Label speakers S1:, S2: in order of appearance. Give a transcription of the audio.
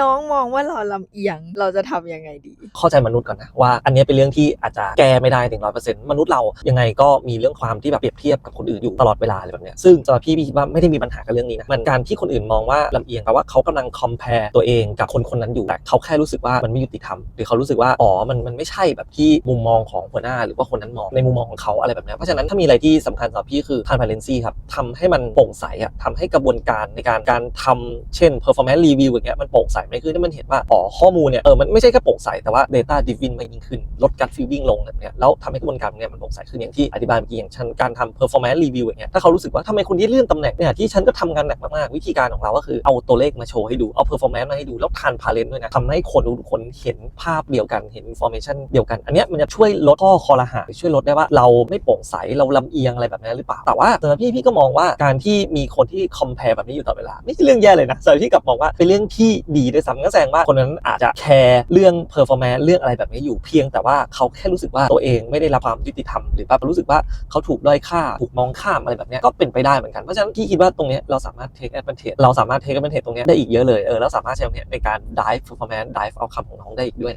S1: น้องมองว่าเราลำเอียง เราจะทำยังไงดี
S2: เข้าใจมนุษย์ก่อนนะว่าอันนี้เป็นเรื่องที่อาจจะแก้ไม่ได้ถึงร้อยเปอร์เซ็นต์มนุษย์เรายังไงก็มีเรื่องความที่แบบเปรียบเทียบกับคนอื่นอยู่ตลอดเวลาอะไรแบบเนี้ยซึ่งสำหรับพี่พี่คิดว่าไม่ได้มีปัญหากับเรื่องนี้นะมันการที่คนอื่นมองว่าลำเอียงแปลว่าเขากำลังคอมเพลตัวเองกับคนคนนั้นอยู่แต่เขาแค่รู้สึกว่ามันไม่ยุติธรรมหรือเขารู้สึกว่าอ๋อมันมันไม่ใช่แบบที่มุมมองของหัวหน้า หรือว่าคนนั้นมองในมุมมองของเขาอะไรแบบเนี้ยเพราะฉะนั้นถ้ามีอะไรที่สำคัญสำหรับพี่คือ transparency ครับทำให้มันโปร่งใสอะทำให้กระบวนการในการการทำเช่น performance review อย่างเงี้ยมันโปร่งใสมากขึ้นให้มันเห็นว่าอ๋อข้อมูลเนี่ยเออมันไม่ใช่แค่โปร่งใสแต่ว่า data driven มากยิ่งขึ้น ลดการ feeling ลงแบบเนี้ยแล้วทำให้กระบวนการเนี่ยมันโปร่งใสขึ้นอย่างที่อธิบายเมื่อกี้อย่างเช่นการทำ performance review อย่างเงี้ยถ้าเขารู้สึกว่าทำไมคนที่เลื่อนตำแหน่งเนี่ยที่ฉันก็ทำงานหนักมากๆวิธีการของเราก็คือเอาตัวเลขมาโชว์ให้ดูเอา performance มาให้ดูแล้วทาน parent ด้วยนะทำให้คนทุกคนเห็นภาพเดียวกันเห็น information เดียวกัน อันเนี้ยมันจะช่วยลดข้อคอรหาช่วยลดได้ว่าเราไม่โปร่งใสเราลำเอียงอะไรแบบนั้นหรือเปล่าแต่ว่าสำหรับพี่พี่ก็มองว่าการที่มีคนที่ compare แบบนี้อยู่ตลอดเวลาไม่ใช่เรื่องแย่เลยนะสำหรับพี่กลับมองว่าเป็นเรื่องที่ดีด้วยซ้ำก็แสดงว่าคนนั้นอาจจะแคร์เรื่อง performance เรื่องอะไรแบบนี้อยู่เพียง แต่ว่าเขาแค่รู้สึกว่าตัวเองไม่ได้รับความยุติธรรมหรือว่ารู้สึกว่าเขาถูกด้อยค่าถูกมองข้ามอะไรแบบนี้ก็เป็นไปได้เหมือนกันเพราะฉะนั้นพี่คิดว่าตรงนี้เราสามารถ take advantage เราสามารถ take advantage ตรงนี้ได้อีกเยอะเลยเออเราสามารถใช้ตรงเนี้ยในการ drive performance drive outcome ของน้องได้อีกด้วยนะ